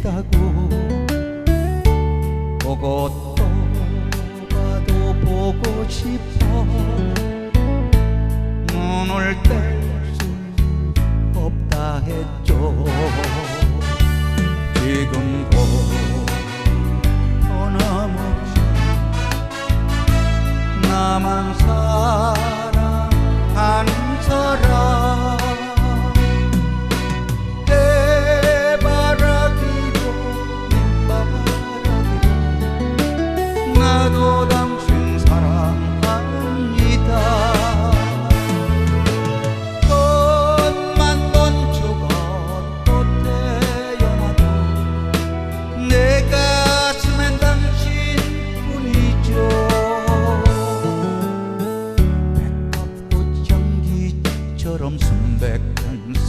그립다고 보고 또 봐도 보고 싶어. 눈을 뗄 수 없다 했죠. 지금도 변함없이 나만 사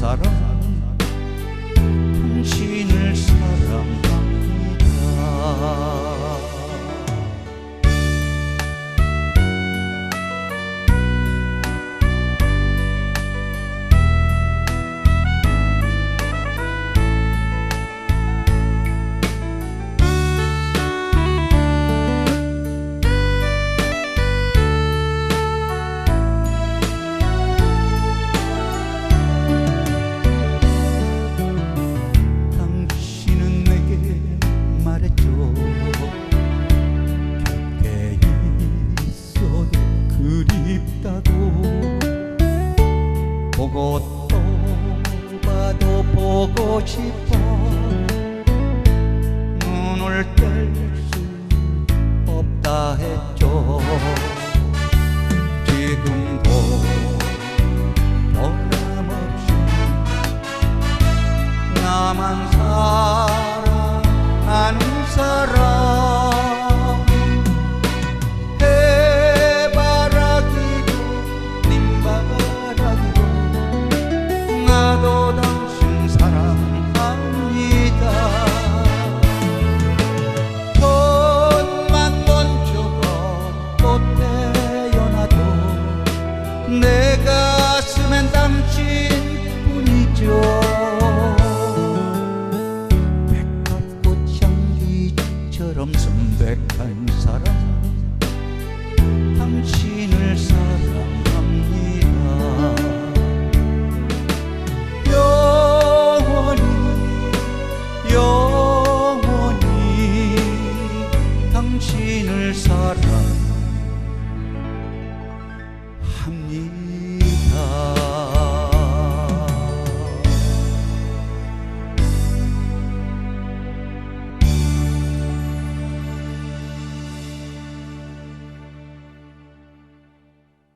사람 당신을 사랑 싶어. 눈을 뗄 수 없다 했죠. 지금도 변함없이 나만 한 사람. 당신을 사랑